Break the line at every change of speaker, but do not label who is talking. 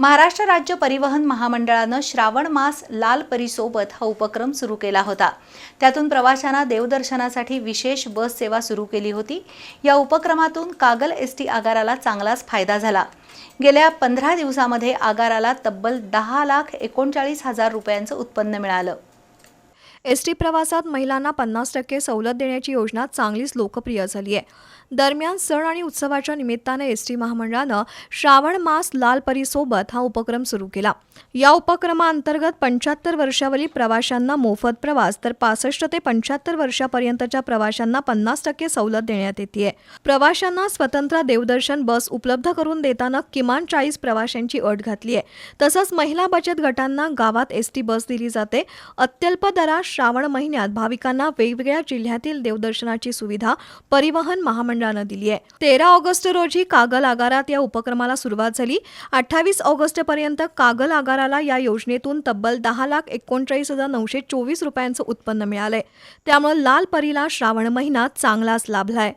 महाराष्ट्र राज्य परिवहन महामंडळानं श्रावण मास लाल परीसोबत हा उपक्रम सुरू केला होता. त्यातून प्रवाशांना देवदर्शनासाठी विशेष बस सेवा सुरू केली होती. या उपक्रमातून कागल एस टी आगाराला चांगलाच फायदा झाला. गेल्या पंधरा दिवसामध्ये आगाराला तब्बल दहा लाख एकोणचाळीस हजार रुपयांचं उत्पन्न मिळालं.
एस टी प्रवासात महिलांना पन्नास टक्के सवलत देण्याची योजना चांगलीच लोकप्रिय झाली आहे. दरम्यान सण आणि उत्सवाच्या निमित्तानं एस टी महामंडळानं श्रावण मास लाल परीसोबत हा उपक्रम सुरू केला. या उपक्रमाअंतर्गत पंच्याहत्तर वर्षावरील प्रवाशांना मोफत प्रवास तर पासष्ट ते पंच्याहत्तर वर्षापर्यंतच्या प्रवाशांना पन्नास टक्के सवलत देण्यात येते प्रवाशांना स्वतंत्र देवदर्शन बस उपलब्ध करून देताना किमान चाळीस प्रवाशांची अट घातली आहे तसंच महिला बचत गटांना गावात एस टी बस दिली जाते. अत्यल्प दरात श्रावण महिन्यात भाविकांना वेगवेगळ्या जिल्ह्यातील देवदर्शनाची सुविधा परिवहन महामंडळानं दिली आहे. तेरा ऑगस्ट रोजी कागल आगारात या उपक्रमाला सुरुवात झाली. अठ्ठावीस ऑगस्ट पर्यंत कागल आगाराला या योजनेतून तब्बल दहा लाख एकोणचाळीस हजार नऊशे चोवीस रुपयांचं उत्पन्न मिळालंय. त्यामुळे लाल परीला श्रावण महिना चांगलाच लाभलाय.